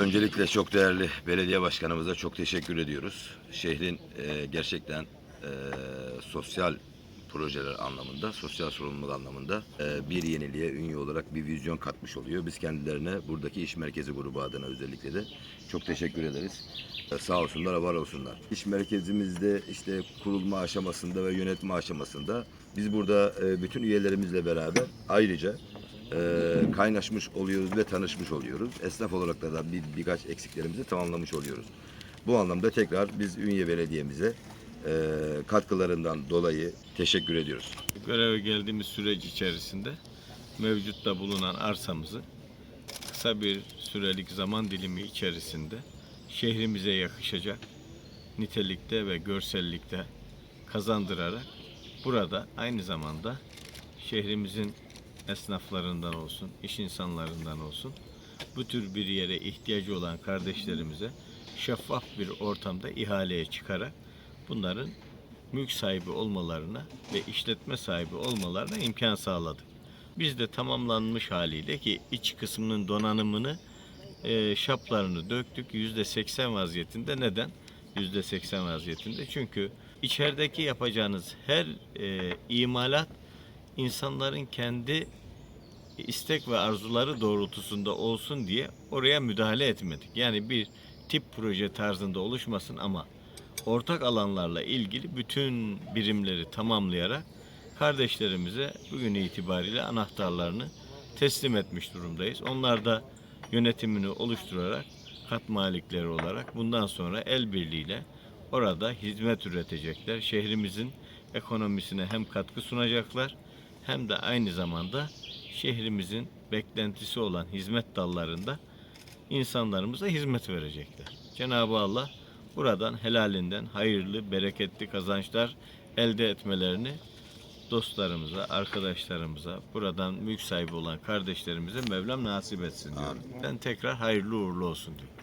Öncelikle çok değerli belediye başkanımıza çok teşekkür ediyoruz. Şehrin e, gerçekten e, sosyal projeler anlamında, sosyal sorumluluk anlamında e, bir yeniliğe, ünye olarak bir vizyon katmış oluyor. Biz kendilerine buradaki iş merkezi grubu adına özellikle de çok teşekkür ederiz. E, sağ olsunlar, var olsunlar. İş merkezimizde işte kurulma aşamasında ve yönetme aşamasında biz burada e, bütün üyelerimizle beraber ayrıca e, kaynaşmış oluyoruz ve tanışmış oluyoruz. Esnaf olarak da, da bir, birkaç eksiklerimizi tamamlamış oluyoruz. Bu anlamda tekrar biz Ünye Belediye'mize e, katkılarından dolayı teşekkür ediyoruz. Göreve geldiğimiz süreç içerisinde mevcutta bulunan arsamızı kısa bir sürelik zaman dilimi içerisinde şehrimize yakışacak nitelikte ve görsellikte kazandırarak burada aynı zamanda şehrimizin esnaflarından olsun, iş insanlarından olsun bu tür bir yere ihtiyacı olan kardeşlerimize şeffaf bir ortamda ihaleye çıkarak bunların mülk sahibi olmalarına ve işletme sahibi olmalarına imkan sağladık. Biz de tamamlanmış haliyle ki iç kısmının donanımını e, şaplarını döktük yüzde seksen vaziyetinde. Neden? Yüzde seksen vaziyetinde. Çünkü içerideki yapacağınız her e, imalat insanların kendi istek ve arzuları doğrultusunda olsun diye oraya müdahale etmedik. Yani bir tip proje tarzında oluşmasın ama ortak alanlarla ilgili bütün birimleri tamamlayarak kardeşlerimize bugün itibariyle anahtarlarını teslim etmiş durumdayız. Onlar da yönetimini oluşturarak kat malikleri olarak bundan sonra el birliğiyle orada hizmet üretecekler. Şehrimizin ekonomisine hem katkı sunacaklar hem de aynı zamanda şehrimizin beklentisi olan hizmet dallarında insanlarımıza hizmet verecekler. Cenab-ı Allah buradan helalinden hayırlı, bereketli kazançlar elde etmelerini dostlarımıza, arkadaşlarımıza, buradan mülk sahibi olan kardeşlerimize Mevlam nasip etsin diyorum. Ben tekrar hayırlı uğurlu olsun diyorum.